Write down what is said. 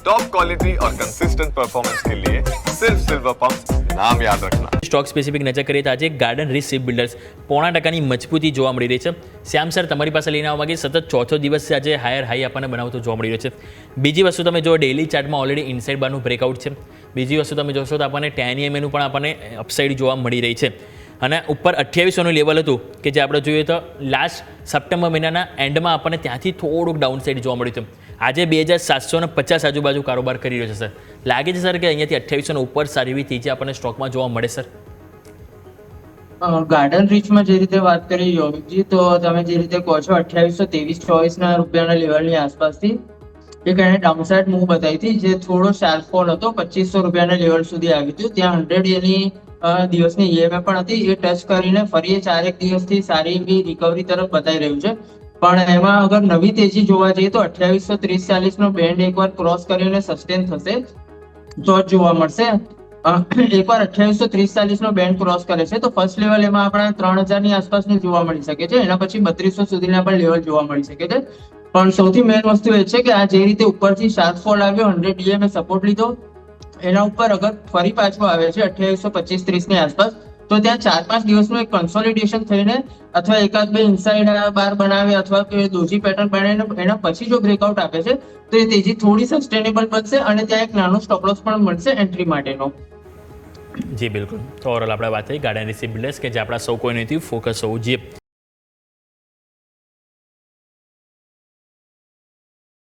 Top quality और consistent performance के लिए सिर्फ सिल्वर पंप नाम याद रखना સ્ટોક સ્પેસિફિક નજર કરીએ તો આજે ગાર્ડન રીચ શિપ બિલ્ડર્સ પોણા ટકાની મજબૂતી જોવા મળી રહી છે શ્યામ સર તમારી પાસે લઈને આવવા માંગે સતત ચોથો દિવસ છે આજે હાયર હાઈ આપણને બનાવતો જોવા મળી રહ્યો છે બીજી વસ્તુ તમે જો ડેલી ચાર્ટમાં ઓલરેડી ઇનસાઇડ બારનું બ્રેકઆઉટ છે બીજી વસ્તુ તમે જોશો તો આપણને ટેન એમએનું પણ આપણને અપસાઇડ જોવા મળી રહી છે અને ઉપર અઠ્યાવીસોનું લેવલ હતું કે જે આપણે જોઈએ તો લાસ્ટ સપ્ટેમ્બર મહિનાના એન્ડમાં આપણને ત્યાંથી થોડુંક ડાઉન સાઇડ જોવા મળ્યું હતું. આજે બે હજાર સાતસો ને પચાસ આજુબાજુ કારોબાર કરી રહ્યો છે સર લાગે છે સર કે અહીંયાથી અઠ્યાવીસો ઉપર સારી એવી તેજી આપણને સ્ટોકમાં જોવા મળે સર ગાર્ડન રીચમાં જે રીતે વાત કરી યોગજી તો તમે જે રીતે કહો છો અઠ્યાવીસો ત્રેવીસ ચોવીસના રૂપિયાના લેવલની આસપાસથી એક એને ડાઉનસાઇડ મૂવ બતાવી હતી. જે થોડો શાર્પ ફોલ હતો, પચીસો રૂપિયાના લેવલ સુધી આવી હતું ત્યાં હંડ્રેડ એની દિવસની ઈએમઆઈ પણ હતી. એ ટચ કરીને ફરી એ ચારેક દિવસથી સારી એવી રિકવરી તરફ બતાવી રહ્યું છે. પણ એમાં અગર નવી તેજી જોવા જઈએ તો અઠ્યાવીસો ત્રીસ ચાલીસ નો બેન્ડ એકવાર ક્રોસ કરીને સસ્ટેન થશે. તો જ જોવા મળશે. એકવાર અઠ્યાવીસો ત્રીસ ચાલીસ નો બેન્ડ ક્રોસ કરે છે તો ફર્સ્ટ લેવલ એમાં આપણા ત્રણ હજારની આસપાસનું જોવા મળી શકે છે. એના પછી બત્રીસો સુધીના પણ લેવલ જોવા મળી શકે છે. પણ સૌથી મેઇન વસ્તુ એ છે કે આ જે રીતે ઉપરથી શાર્પ ફોલ આવ્યો હંડ્રેડ ડીએમ સપોર્ટ લીધો એના ઉપર અગર ફરી પાછું આવે છે અઠ્યાવીસો પચીસ ત્રીસની આસપાસ, તો ત્યાં ચાર પાંચ દિવસનું એક કન્સોલિડેશન થઈને અથવા એકાદ બે ઇનસાઇડ બાર બનાવે અથવા કે દોજી પેટર્ન બનાવીને એના પછી જો બ્રેકઆઉટ આપે છે, તો એ તેજી થોડી સસ્ટેનેબલ બનશે અને ત્યાં એક નાનો સ્ટોપ પણ મળશે એન્ટ્રી માટેનો. જી, બિલકુલ. તો ઓવરઓલ આપણે વાત થઈ ગાર્ડન રિસીપ કે જે આપણા સૌ કોઈ નથી ફોકસ હોવું જોઈએ.